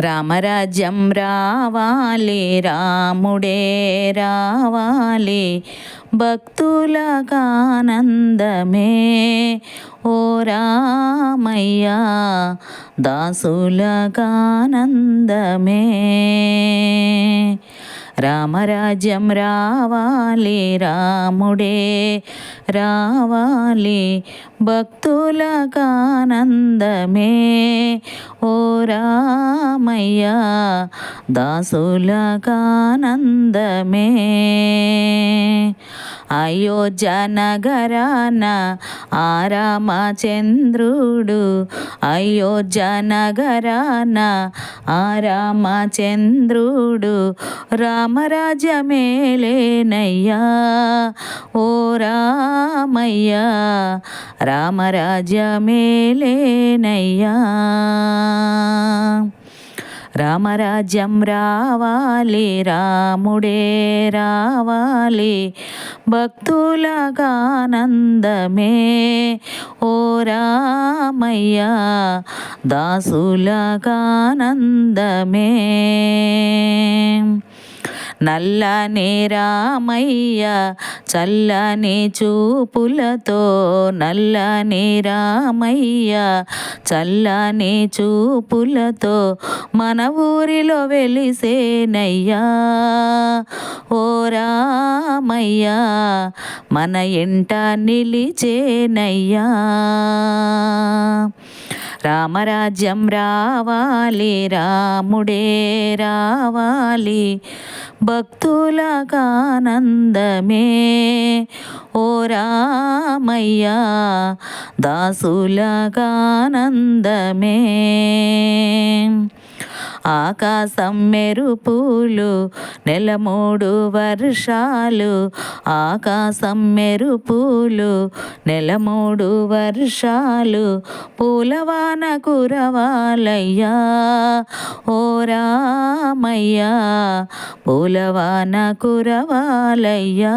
రామరాజ్యం రావాలి రాముడే రావాలి. భక్తులకానందమే. ఓ రామయ్యా దాసులకానందమే. రామరాజ్యం రావాలి రాముడే రావాలి భక్తులకానందమే. ఓ రామయ్య దాసులకానందమే. అయోధ్య నగరాన ఆ రామచంద్రుడు అయోధ్య నగరాన ఆ రామచంద్రుడు రామరాజ్యమేలేనయ్యా. ఓ రామయ్యా రామరాజ్యమేలేనయ్యా. రామరాజ్యం రావాలి రాముడే రావాలి భక్తులగానందమే. ఓ రామయ్య దాసులకానందమే నల్లనే రామయ్య చల్లని చూపులతో. నల్లనే రామయ్య చల్లని చూపులతో మన ఊరిలో వెలిసేనయ్యా. ఓ రామయ్య మన ఇంట నిలిచేనయ్యా. రామరాజ్యం రావాలి రాముడే రావాలి. భక్తులకానందమే. ఓ రామయ్యా దాసులకానందమే. ఆకాశం మెరుపులు నెలమూడు వర్షాలు. ఆకాశం మెరుపులు నెలమూడు వర్షాలు. పూలవాన కురవాలయ్యా ఓ రామయ్యా పూలవాన కురవాలయ్యా.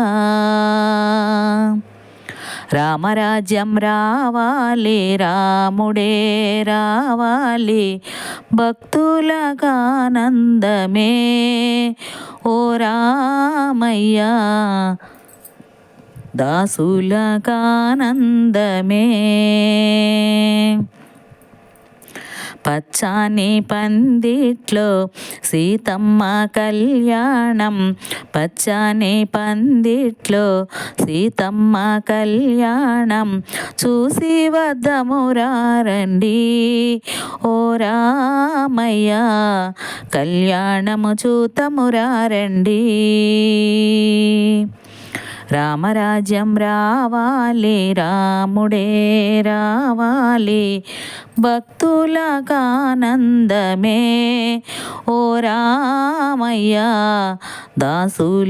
రామరాజ్యం రావాలి రాముడే రావాలి భక్తులకానందమే. ఓ రామయ్యా దాసులకానందమే. పచ్చాని పందిట్లో సీతమ్మ కళ్యాణం. పచ్చాని పందిట్లో సీతమ్మ కళ్యాణం. చూసి వద్దమురారండి ఓ రామయ్య కళ్యాణము చూతమురారండి రామరాజ్యం రావాలి రాముడే రావాలి. భక్తులకానందమే. ఓ రామయ్య దాసులకానందమే.